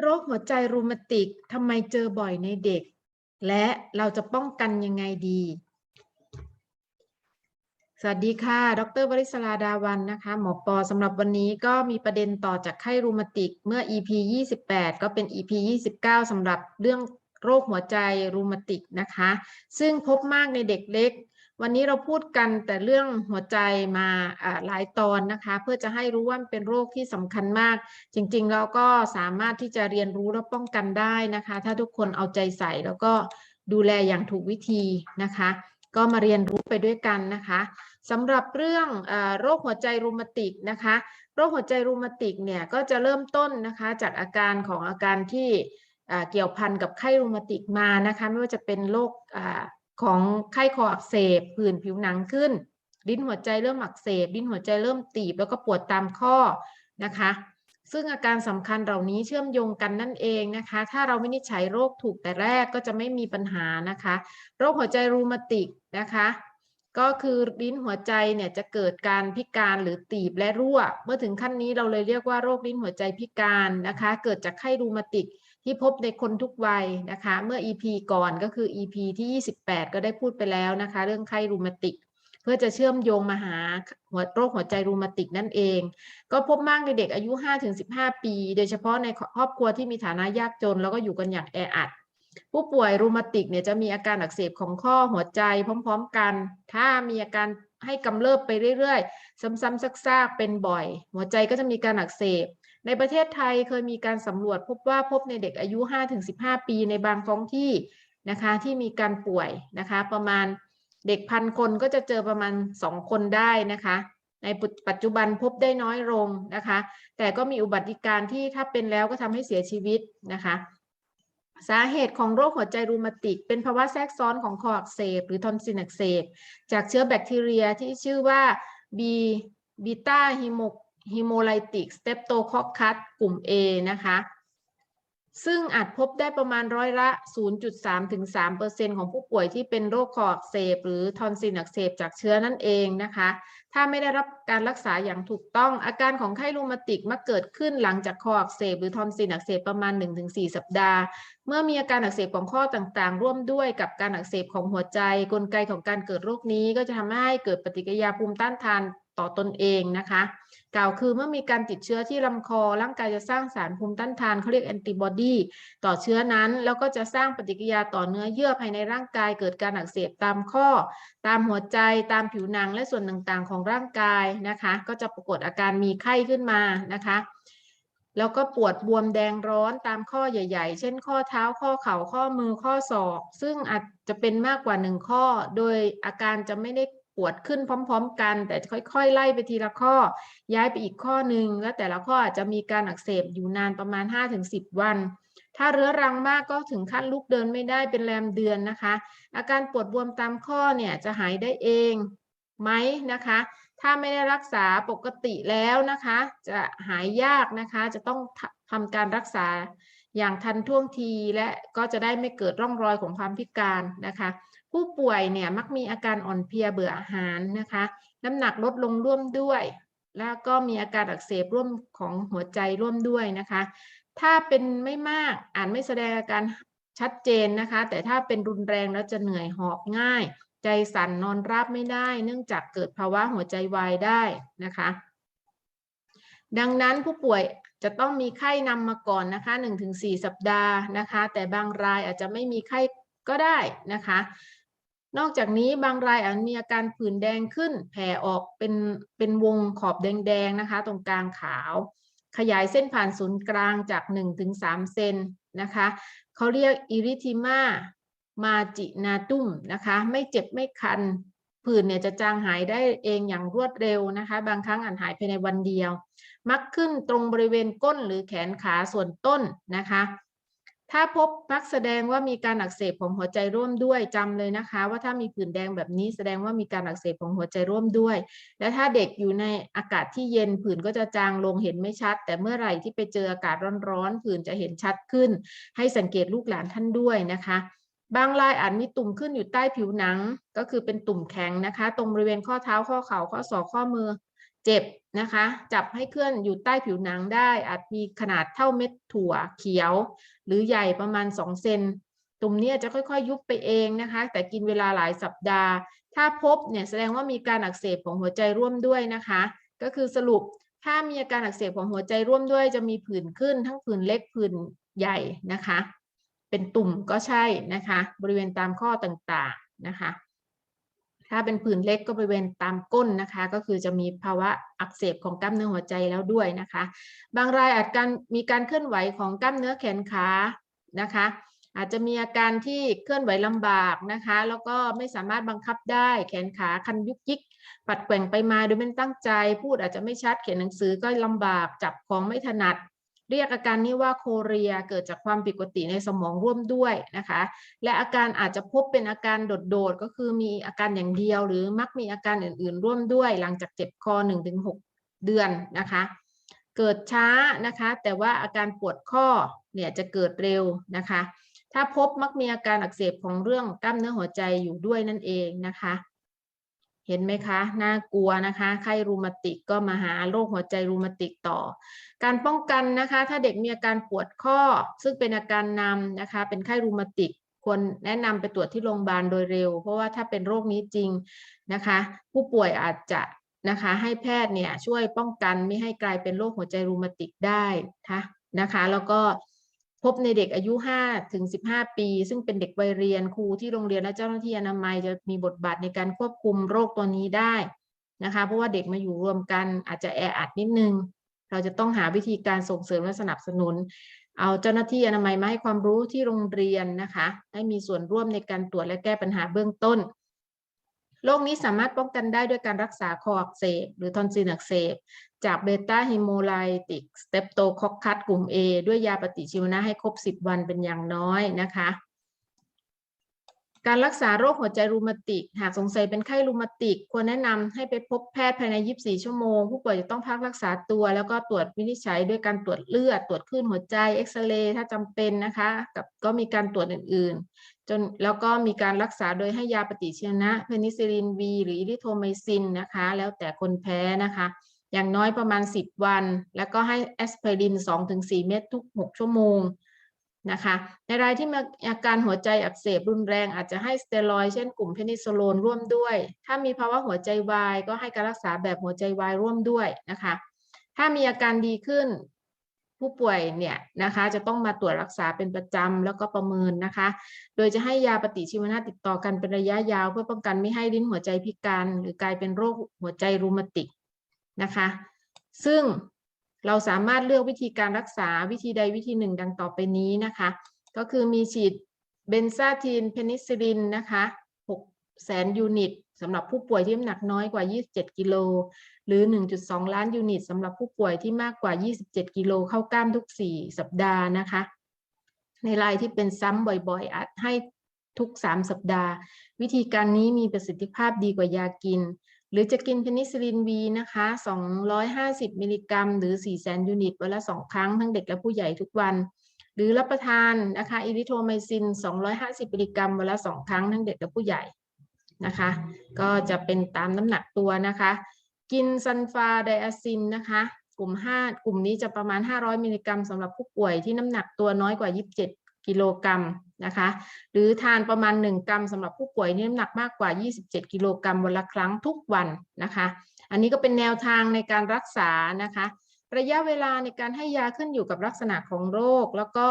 โรคหัวใจรูมาติกทำไมเจอบ่อยในเด็ก และเราจะป้องกันยังไงดี สวัสดีค่ะ ดรวริศราดาวันนะคะ หมอปอสำหรับวันนี้ก็มีประเด็นต่อจากไข้รูมาติกเมื่อ EP 28 ก็เป็น EP 29สำหรับเรื่องโรคหัวใจรูมาติกนะคะ ซึ่งพบมากในเด็กเล็ก วันนี้เราพูดกันแต่เรื่องหัวใจมาหลายตอนนะคะ เพื่อจะให้รู้ว่ามันเป็นโรคที่สำคัญมาก จริงๆเราก็สามารถที่จะเรียนรู้และป้องกันได้นะคะ ถ้าทุกคนเอาใจใส่แล้วก็ดูแลอย่างถูกวิธีนะคะ ก็มาเรียนรู้ไปด้วยกันนะคะสำหรับเรื่องอโรคหัวใจรูมาติกนะคะ โรคหัวใจรูมาติกเนี่ยก็จะเริ่มต้นนะคะจากอาการของอาการที่เกี่ยวพันกับไข้รูมาติกมานะคะ ไม่ว่าจะเป็นโรค ของไข้คออักเสบผื่นผิวหนังขึ้น ลิ้นหัวใจเริ่มอักเสบลิ้นหัวใจเริ่มตีบ แล้วก็ปวดตามข้อนะคะ ซึ่งอาการสำคัญเหล่านี้เชื่อมโยงกันนั่นเองนะคะ ถ้าเราวินิจฉัยโรคถูกแต่แรกก็จะไม่มีปัญหานะคะ โรคหัวใจรูมาติกนะคะก็คือลิ้นหัวใจเนี่ยจะเกิดการพิการหรือตีบและรั่ว เมื่อถึงขั้นนี้เราเลยเรียกว่าโรคลิ้นหัวใจพิการนะคะ เกิดจากไข้รูมาติก ที่พบในคนทุกวัยนะคะ เมื่อ EP ก่อนก็คือ EP ที่ 28 ก็ได้พูดไปแล้วนะคะ เรื่องไข้รูมาติก เพื่อจะเชื่อมโยงมาหาหัวโรคหัวใจรูมาติกนั่นเอง ก็พบมากในเด็กอายุ 5-15 ปี โดยเฉพาะในครอบครัวที่มีฐานะยากจน แล้วก็อยู่กันอย่างแออัดผู้ป่วยรูมาติกเนี่ยจะมีอาการอักเสบของข้อหัวใจพร้อม ๆ กัน ถ้ามีอาการให้กำเริบไปเรื่อยๆ ซ้ำๆซากๆเป็นบ่อย หัวใจก็จะมีการอักเสบ ในประเทศไทยเคยมีการสำรวจพบว่าพบในเด็กอายุ 5-15 ปีในบางท้องที่นะคะที่มีการป่วยนะคะประมาณเด็กพันคนก็จะเจอประมาณ 2 คนได้นะคะในปัจจุบันพบได้น้อยลงนะคะ แต่ก็มีอุบัติการณ์ที่ถ้าเป็นแล้วก็ทำให้เสียชีวิตนะคะ สาเหตุของโรคหัวใจรูมาติก เป็นภาวะแทรกซ้อนของคออักเสบหรือทอนซิลอักเสบจากเชื้อแบคทีเรียที่ชื่อว่าบีบีตาฮิโม ฮิโมไลติกสเตปโตคอคัสกลุ่ม A นะคะ ซึ่งอาจพบได้ประมาณร้อยละ 0.3 ถึง 3%ของผู้ป่วยที่เป็นโรคคออักเสบ หรือทอนซิลอักเสบจากเชื้อนั่นเองนะคะ ถ้าไม่ได้รับการรักษาอย่างถูกต้อง อาการของไข้รูมาติกมักเกิดขึ้นหลังจากคออักเสบ หรือทอนซิลอักเสบประมาณ 1-4 สัปดาห์ เมื่อมีอาการอักเสบของข้อต่างๆ ร่วมด้วยกับการอักเสบของหัวใจ กลไกของการเกิดโรคนี้ก็จะทำให้เกิดปฏิกิริยาภูมิต้านทาน ต่อตนเองนะคะ กล่าวคือเมื่อมีการติดเชื้อที่ลำคอ ร่างกายจะสร้างสารภูมิต้านทานเขาเรียกแอนติบอดีต่อเชื้อนั้น แล้วก็จะสร้างปฏิกิริยาต่อเนื้อเยื่อภายในร่างกาย เกิดการอักเสบตามข้อ ตามหัวใจตามผิวหนังและส่วนต่างๆ ของร่างกายนะคะ ก็จะปรากฏอาการมีไข้ขึ้นมานะคะแล้วก็ปวดบวมแดงร้อนตามข้อใหญ่ ๆ เช่น ข้อเท้า ข้อเข่า ข้อมือ ข้อศอก ซึ่งอาจจะเป็นมากกว่าหนึ่งข้อ โดยอาการจะไม่ได้ ปวดขึ้นพร้อม ๆ กัน แต่ค่อยๆ ไล่ไปทีละข้อ ย้ายไปอีกข้อหนึ่งแล้วแต่ละข้ออาจจะมีการอักเสบอยู่นานประมาณ 5-10 วัน ถ้าเรื้อรังมากก็ถึงขั้นลุกเดินไม่ได้เป็นแรมเดือนนะคะ อาการปวดบวมตามข้อเนี่ยจะหายได้เองไหมนะคะ ถ้าไม่ได้รักษาปกติแล้วนะคะ จะหายยากนะคะ จะต้องทำการรักษาอย่างทันท่วงทีและก็จะได้ไม่เกิดร่องรอยของความพิการนะคะ ผู้ป่วยเนี่ยมักมีอาการอ่อนเพลียเบื่ออาหารนะคะ น้ำหนักลดลงร่วมด้วย แล้วก็มีอาการอักเสบร่วมของหัวใจร่วมด้วยนะคะ ถ้าเป็นไม่มากอาจไม่แสดงอาการชัดเจนนะคะ แต่ถ้าเป็นรุนแรงแล้วจะเหนื่อยหอบง่าย ใจสั่นนอนราบไม่ได้ เนื่องจากเกิดภาวะหัวใจวายได้นะคะ ดังนั้นผู้ป่วยจะต้องมีไข้นำมาก่อนนะคะ 1-4 สัปดาห์นะคะ แต่บางรายอาจจะไม่มีไข้ก็ได้นะคะ นอกจากนี้บางรายอาจมีอาการผื่นแดงขึ้น แผ่ออกเป็นเป็นวงขอบแดงๆนะคะ ตรงกลางขาว ขยายเส้นผ่านศูนย์กลางจาก 1-3 เซนนะคะเขาเรียกอิริทิมามาจินาตุมนะคะ ไม่เจ็บไม่คัน ผื่นเนี่ยจะจางหายได้เองอย่างรวดเร็วนะคะ บางครั้งอาจหายภายในวันเดียว มักขึ้นตรงบริเวณก้นหรือแขนขาส่วนต้นนะคะ ถ้าพบมักแสดงว่ามีการอักเสบของหัวใจร่วมด้วยจำเลยนะคะ ว่าถ้ามีผื่นแดงแบบนี้แสดงว่ามีการอักเสบของหัวใจร่วมด้วย และถ้าเด็กอยู่ในอากาศที่เย็นผื่นก็จะจางลงเห็นไม่ชัด แต่เมื่อไหร่ที่ไปเจออากาศร้อนๆผื่นจะเห็นชัดขึ้น ให้สังเกตลูกหลานท่านด้วยนะคะบางรายอาจมีตุ่มขึ้นอยู่ใต้ผิวหนัง ก็คือเป็นตุ่มแข็งนะคะ ตรงบริเวณข้อเท้าข้อเข่าข้อศอกข้อมือ เจ็บนะคะ จับให้เคลื่อนอยู่ใต้ผิวหนังได้ อาจมีขนาดเท่าเม็ดถั่วเขียว หรือใหญ่ประมาณ 2 เซนตุ่มเนี้จะค่อยๆ ยุบไปเองนะคะ แต่กินเวลาหลายสัปดาห์ ถ้าพบเนี่ยแสดงว่ามีการอักเสบของหัวใจร่วมด้วยนะคะ ก็คือสรุปถ้ามีอาการอักเสบของหัวใจร่วมด้วย จะมีผื่นขึ้นทั้งผื่นเล็กผื่นใหญ่นะคะ เป็นตุ่มก็ใช่นะคะ บริเวณตามข้อต่างๆนะคะ ถ้าเป็นผื่นเล็กก็บริเวณตามก้นนะคะ ก็คือจะมีภาวะอักเสบของกล้ามเนื้อหัวใจแล้วด้วยนะคะ บางรายอาจการมีการเคลื่อนไหวของกล้ามเนื้อแขนขานะคะ อาจจะมีอาการที่เคลื่อนไหวลำบากนะคะ แล้วก็ไม่สามารถบังคับได้แขนขาคันยุกยิก ปัดแกว่งไปมาโดยไม่ตั้งใจ พูดอาจจะไม่ชัดเขียนหนังสือก็ลำบากจับของไม่ถนัด เรียกอาการนี้ว่าโคเรียเกิดจากความผิดปกติในสมองร่วมด้วยนะคะ และอาการอาจจะพบเป็นอาการโดดๆ ก็คือมีอาการอย่างเดียว หรือมักมีอาการอื่นๆ ร่วมด้วย หลังจากเจ็บคอ 1-6 เดือนนะคะ เกิดช้านะคะ แต่ว่าอาการปวดข้อเนี่ยจะเกิดเร็วนะคะ ถ้าพบมักมีอาการอักเสบของเรื่องกล้ามเนื้อหัวใจอยู่ด้วยนั่นเองนะคะ เห็นไหมคะน่ากลัวนะคะไข้รูมาติกก็มาหาโรคหัวใจรูมาติกต่อ การป้องกันนะคะ ถ้าเด็กมีอาการปวดข้อ ซึ่งเป็นอาการนำนะคะ เป็นไข้รูมาติกควรแนะนำไปตรวจที่โรงพยาบาลโดยเร็ว เพราะว่าถ้าเป็นโรคนี้จริงนะคะ ผู้ป่วยอาจจะนะคะให้แพทย์เนี่ยช่วยป้องกันไม่ให้กลายเป็นโรคหัวใจรูมาติกได้นะคะแล้วก็ พบในเด็กอายุ5ถึง15 ปี ซึ่งเป็นเด็กวัยเรียนครูที่โรงเรียนและเจ้าหน้าที่อนามัยจะมีบทบาทในการควบคุมโรคตัวนี้ได้นะคะเพราะว่าเด็กมาอยู่รวมกันอาจจะแออัดนิดนึง เราจะต้องหาวิธีการส่งเสริมและสนับสนุน เอาเจ้าหน้าที่อนามัยมาให้ความรู้ที่โรงเรียนนะคะ ให้มีส่วนร่วมในการตรวจและแก้ปัญหาเบื้องต้น โรคนี้สามารถป้องกันได้ด้วยการรักษาคออักเสบหรือทอนซิลอักเสบ จากเบต้าฮิโมไลติกสเตปโตคอคคัสกลุ่ม A ด้วยยาปฏิชีวนะให้ครบ 10 วันเป็นอย่างน้อยนะคะ การรักษาโรคหัวใจรูมาติก หากสงสัยเป็นไข้รูมาติก ควรแนะนำให้ไปพบแพทย์ภายใน 24 ชั่วโมง ผู้ป่วยจะต้องพักรักษาตัว แล้วก็ตรวจวินิจฉัยด้วยการตรวจเลือด ตรวจคลื่นหัวใจ เอ็กซเรย์ถ้าจำเป็นนะคะ กับก็มีการตรวจอื่นๆ จนแล้วก็มีการรักษาโดยให้ยาปฏิชีวนะ เพนิซิลิน V หรืออิริโทไมซินนะคะ แล้วแต่คนแพ้นะคะ อย่างน้อยประมาณ 10 วัน แล้วก็ให้แอสไพริน 2-4 เม็ดทุก 6 ชั่วโมง นะคะในรายที่มีอาการหัวใจอักเสบรุนแรงอาจจะให้สเตียรอยเช่นกลุ่มเพนิซิลโลนร่วมด้วย ถ้ามีภาวะหัวใจวายก็ให้การรักษาแบบหัวใจวายร่วมด้วยนะคะ ถ้ามีอาการดีขึ้นผู้ป่วยเนี่ยนะคะจะต้องมาตรวจรักษาเป็นประจำแล้วก็ประเมินนะคะ โดยจะให้ยาปฏิชีวนะติดต่อกันเป็นระยะยาว เพื่อป้องกันไม่ให้ลิ้นหัวใจพิการ หรือกลายเป็นโรคหัวใจรูมาติกนะคะ ซึ่ง เราสามารถเลือกวิธีการรักษาวิธีใดวิธีหนึ่งดังต่อไปนี้นะคะ ก็คือมีฉีดเบนซาทีนเพนิซิลินนะคะ6แสนยูนิตสำหรับผู้ป่วยที่น้ำหนักน้อยกว่า 27 กิโล หรือ 1.2 ล้านยูนิตสำหรับผู้ป่วยที่มากกว่า 27 กิโลเข้ากล้ามทุก 4 สัปดาห์นะคะ ในรายที่เป็นซ้ำบ่อยๆ อาจให้ทุก 3 สัปดาห์ วิธีการนี้มีประสิทธิภาพดีกว่ายากิน หรือจะกินเพนิซิลิน V นะคะ 250 มิลลิกรัม หรือ4แสนยูนิต วันละ 2 ครั้ง ทั้งเด็กและผู้ใหญ่ทุกวัน หรือรับประทานนะคะอิริโทไมซิน 250 มิลลิกรัม วันละ 2 ครั้ง ทั้งเด็กและผู้ใหญ่นะคะ ก็จะเป็นตามน้ำหนักตัวนะคะ กินซันฟาไดอะซินนะคะ กลุ่ม 5 กลุ่มนี้จะประมาณ 500 มิลลิกรัมสำหรับผู้ป่วยที่น้ำหนักตัวน้อยกว่า 27 กิโลกรัม นะคะ หรือทานประมาณ 1 กรัมสำหรับผู้ป่วยที่น้ำหนักมากกว่า 27 กิโลกรัมวันละครั้งทุกวันนะคะ อันนี้ก็เป็นแนวทางในการรักษานะคะ ระยะเวลาในการให้ยาขึ้นอยู่กับลักษณะของโรค แล้วก็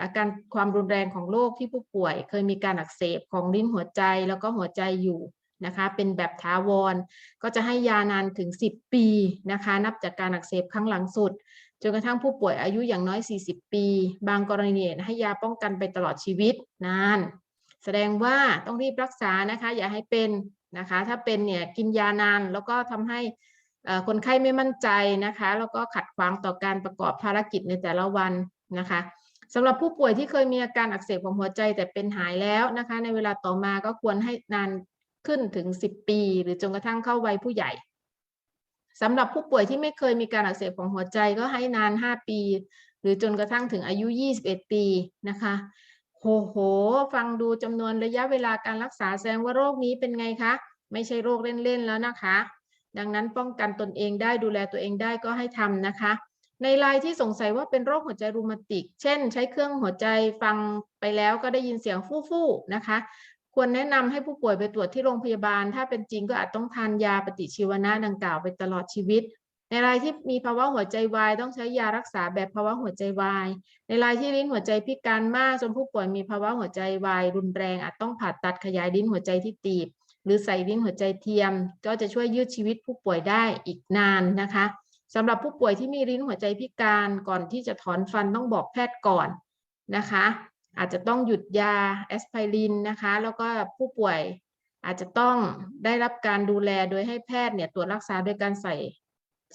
อาการความรุนแรงของโรคที่ผู้ป่วย เคยมีการอักเสบของลิ้นหัวใจแล้วก็หัวใจอยู่ นะคะเป็นแบบถาวร ก็จะให้ยานานถึง 10 ปีนะคะนับจากการอักเสบครั้งหลังสุดจนกระทั่งผู้ป่วยอายุอย่างน้อย 40 ปี บางกรณีให้ยาป้องกันไปตลอดชีวิตนาน แสดงว่าต้องรีบรักษานะคะ อย่าให้เป็นนะคะ ถ้าเป็นเนี่ยกินยานานแล้วก็ทำให้คนไข้ไม่มั่นใจนะคะ แล้วก็ขัดขวางต่อการประกอบภารกิจในแต่ละวันนะคะสำหรับผู้ป่วยที่เคยมีอาการอักเสบของหัวใจแต่เป็นหายแล้วนะคะ ในเวลาต่อมาก็ควรให้นาน ขึ้นถึง 10 ปี หรือจนกระทั่งเข้าวัยผู้ใหญ่สำหรับผู้ป่วยที่ไม่เคยมีการอักเสบของหัวใจก็ให้นาน 5 ปี หรือจนกระทั่งถึงอายุ 21 ปีนะคะโหโห ฟังดูจำนวนระยะเวลาการรักษาแสดงว่าโรคนี้เป็นไงคะ ไม่ใช่โรคเล่นๆแล้วนะคะ ดังนั้นป้องกันตนเองได้ดูแลตัวเองได้ก็ให้ทำนะคะ ในรายที่สงสัยว่าเป็นโรคหัวใจรูมาติก เช่น ใช้เครื่องหัวใจฟังไปแล้วก็ได้ยินเสียงฟู่ๆนะคะ ควรแนะนำให้ผู้ป่วยไปตรวจที่โรงพยาบาล ถ้าเป็นจริงก็อาจต้องทานยาปฏิชีวนะดังกล่าวไปตลอดชีวิต ในรายที่มีภาวะหัวใจวายต้องใช้ยารักษาแบบภาวะหัวใจวาย ในรายที่ลิ้นหัวใจพิการมากจนผู้ป่วยมีภาวะหัวใจวายรุนแรงอาจต้องผ่าตัดขยายลิ้นหัวใจที่ตีบ หรือใส่ลิ้นหัวใจเทียม ก็จะช่วยยืดชีวิตผู้ป่วยได้อีกนานนะคะสำหรับผู้ป่วยที่มีลิ้นหัวใจพิการก่อนที่จะถอนฟันต้องบอกแพทย์ก่อนนะคะ อาจจะต้องหยุดยาแอสไพรินนะคะ แล้วก็ผู้ป่วยอาจจะต้องได้รับการดูแลโดยให้แพทย์เนี่ยตรวจรักษาโดยการใส่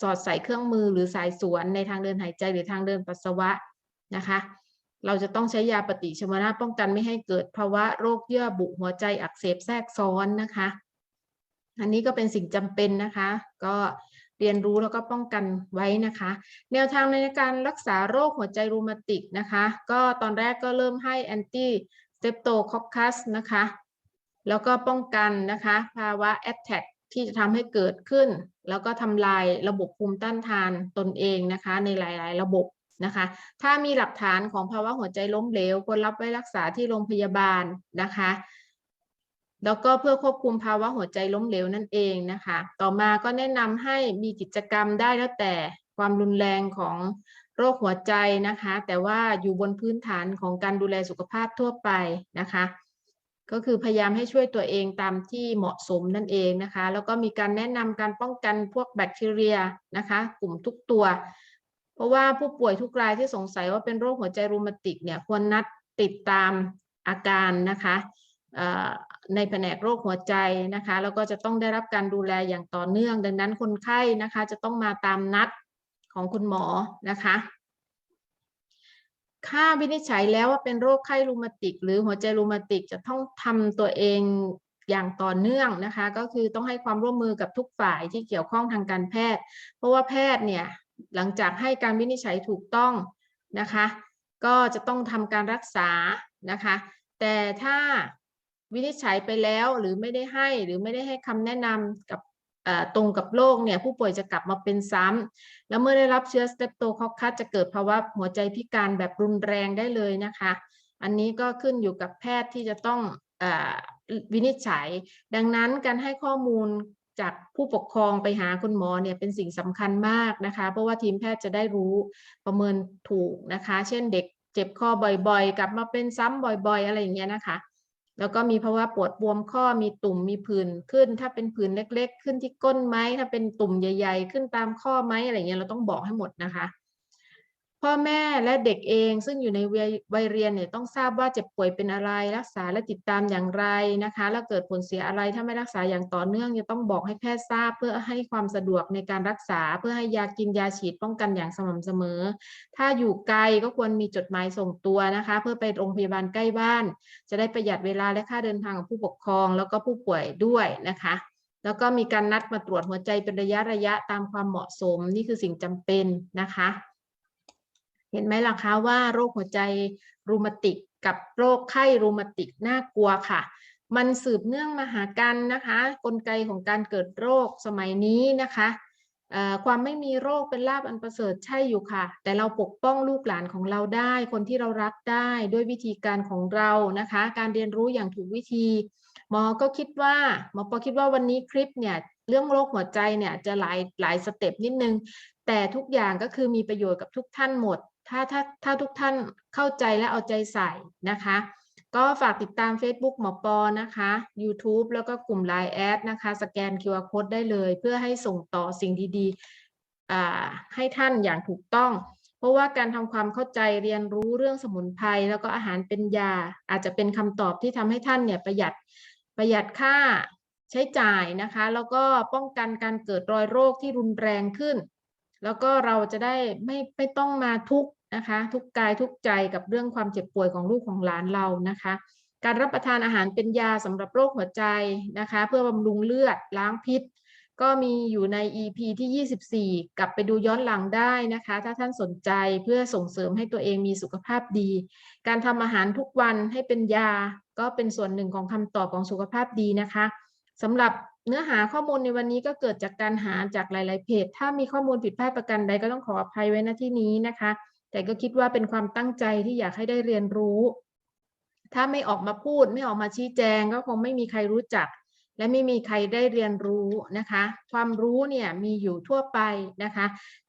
สอดใส่เครื่องมือหรือสายสวนในทางเดินหายใจหรือทางเดินปัสสาวะนะคะ เราจะต้องใช้ยาปฏิชีวนะป้องกันไม่ให้เกิดภาวะโรคเยื่อบุหัวใจอักเสบแทรกซ้อนนะคะ อันนี้ก็เป็นสิ่งจำเป็นนะคะ ก็ เรียนรู้แล้วก็ป้องกันไว้นะคะ แนวทางในการรักษาโรคหัวใจรูมาติกนะคะ ก็ตอนแรกก็เริ่มให้แอนตี้สเตปโตคอคคัสนะคะ แล้วก็ป้องกันนะคะ ภาวะแอตแทกที่จะทำให้เกิดขึ้น แล้วก็ทำลายระบบภูมิต้านทานตนเองนะคะ ในหลาย ๆ ระบบนะคะ ถ้ามีหลักฐานของภาวะหัวใจล้มเหลวควรรับไว้รักษาที่โรงพยาบาลนะคะ แล้วก็เพื่อควบคุมภาวะหัวใจล้มเหลวนั่นเองนะคะ ต่อมาก็แนะนำให้มีกิจกรรมได้แล้วแต่ความรุนแรงของโรคหัวใจนะคะ แต่ว่าอยู่บนพื้นฐานของการดูแลสุขภาพทั่วไปนะคะ ก็คือพยายามให้ช่วยตัวเองตามที่เหมาะสมนั่นเองนะคะ แล้วก็มีการแนะนำการป้องกันพวกแบคทีเรียนะคะ กลุ่มทุกตัว เพราะว่าผู้ป่วยทุกรายที่สงสัยว่าเป็นโรคหัวใจรูมาติกเนี่ยควรนัดติดตามอาการนะคะ ในแผนกโรคหัวใจนะคะแล้วก็จะต้องได้รับการดูแลอย่างต่อเนื่อง ดังนั้นคนไข้นะคะจะต้องมาตามนัดของคุณหมอนะคะค่าวินิจฉัยแล้วว่าเป็นโรคไข้รูมาติก หรือหัวใจรูมาติกจะต้องทำตัวเองอย่างต่อเนื่องนะคะ ก็คือต้องให้ความร่วมมือกับทุกฝ่ายที่เกี่ยวข้องทางการแพทย์ เพราะว่าแพทย์เนี่ยหลังจากให้การวินิจฉัยถูกต้องนะคะ ก็จะต้องทำการรักษานะคะ แต่ถ้า วินิจฉัยไปแล้วหรือไม่ได้ให้หรือไม่ได้ให้คำแนะนำกับตรงกับโรคเนี่ยผู้ป่วยจะกลับมาเป็นซ้ำแล้วเมื่อได้รับเชื้อสเตปโตคอคคัสจะเกิดภาวะหัวใจพิการแบบรุนแรงได้เลยนะคะ อันนี้ก็ขึ้นอยู่กับแพทย์ที่จะต้องอวินิจฉัย ดังนั้นการให้ข้อมูลจากผู้ปกครองไปหาคุณหมอเนี่ยเป็นสิ่งสำคัญมากนะคะ เพราะว่าทีมแพทย์จะได้รู้ประเมินถูกนะคะ เช่นเด็กเจ็บคอบ่อยๆ กลับมาเป็นซ้ำบ่อย ๆ อะไรอย่างเงี้ยนะคะ แล้วก็มีภาวะปวดบวมข้อมีตุ่มมีผื่นขึ้น ถ้าเป็นผื่นเล็ก ๆ ขึ้นที่ก้นไหมถ้าเป็นตุ่มใหญ่ ๆ ขึ้นตามข้อไหมอะไรเงี้ยเราต้องบอกให้หมดนะคะ พ่อแม่และเด็กเอง ซึ่งอยู่ในวัยเรียนเนี่ยต้องทราบว่าเจ็บป่วยเป็นอะไร รักษาและติดตามอย่างไรนะคะ แล้วเกิดผลเสียอะไรถ้าไม่รักษาอย่างต่อเนื่องจะต้องบอกให้แพทย์ทราบ เพื่อให้ความสะดวกในการรักษา เพื่อให้ยากินยาฉีดป้องกันอย่างสม่ำเสมอ ถ้าอยู่ไกลก็ควรมีจดหมายส่งตัวนะคะ เพื่อไปโรงพยาบาลใกล้บ้าน จะได้ประหยัดเวลาและค่าเดินทางของผู้ปกครอง แล้วก็ผู้ป่วยด้วยนะคะแล้วก็มีการนัดมาตรวจหัวใจเป็นระยะระยะตามความเหมาะสม นี่คือสิ่งจำเป็นนะคะ เห็นไหมล่ะคะว่าโรคหัวใจรูมาติกกับโรคไข้รูมาติกน่ากลัวค่ะ มันสืบเนื่องมาหากันนะคะ กลไกของการเกิดโรคสมัยนี้นะคะความไม่มีโรคเป็นลาบอันประเสริฐใช่อยู่ค่ะ แต่เราปกป้องลูกหลานของเราได้ คนที่เรารักได้ด้วยวิธีการของเรานะคะ การเรียนรู้อย่างถูกวิธี หมอก็คิดว่าหมอปอคิดว่าวันนี้คลิปเนี่ยเรื่องโรคหัวใจเนี่ยจะหลายหลายสเต็ปนิดนึง แต่ทุกอย่างก็คือมีประโยชน์กับทุกท่านหมด ถ้าถ้าถ้าทุกท่านเข้าใจและเอาใจใส่นะคะ ก็ฝากติดตาม Facebook หมอปอนะคะ YouTube แล้วก็กลุ่ม Line แอดนะคะ สแกน QR Code ได้เลย เพื่อให้ส่งต่อสิ่งดีๆให้ท่านอย่างถูกต้อง เพราะว่าการทำความเข้าใจเรียนรู้เรื่องสมุนไพรแล้วก็อาหารเป็นยา อาจจะเป็นคำตอบที่ทำให้ท่านเนี่ยประหยัดประหยัดค่าใช้จ่ายนะคะ แล้วก็ป้องกันการเกิดรอยโรคที่รุนแรงขึ้น แล้วก็เราจะได้ไม่ไม่ต้องมาทุกนะคะ ทุกกายทุกใจกับเรื่องความเจ็บป่วยของลูกของหลานเรานะคะ การรับประทานอาหารเป็นยาสำหรับโรคหัวใจนะคะ เพื่อบำรุงเลือดล้างพิษ ก็มีอยู่ใน EP ที่ 24 กลับไปดูย้อนหลังได้นะคะ ถ้าท่านสนใจเพื่อส่งเสริมให้ตัวเองมีสุขภาพดี การทำอาหารทุกวันให้เป็นยาก็เป็นส่วนหนึ่งของคำตอบของสุขภาพดีนะคะสำหรับ เนื้อหาข้อมูลในวันนี้ก็เกิดจากการหาจากหลาย ๆ เพจ ถ้ามีข้อมูลผิดพลาดประการใดก็ต้องขออภัยไว้ณที่นี้นะคะ แต่ก็คิดว่าเป็นความตั้งใจที่อยากให้ได้เรียนรู้ ถ้าไม่ออกมาพูดไม่ออกมาชี้แจง ก็คงไม่มีใครรู้จัก และไม่มีใครได้เรียนรู้นะคะ ความรู้เนี่ยมีอยู่ทั่วไปนะคะ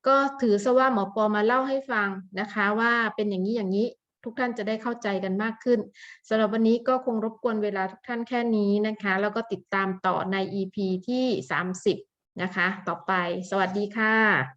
ก็ถือซะว่าหมอปอมาเล่าให้ฟังนะคะ ว่าเป็นอย่างนี้อย่างนี้ ทุกท่านจะได้เข้าใจกันมากขึ้นสำหรับวันนี้ก็คงรบกวนเวลาทุกท่านแค่นี้นะคะ แล้วก็ติดตามต่อใน EP ที่ 30 นะคะ ต่อไป สวัสดีค่ะ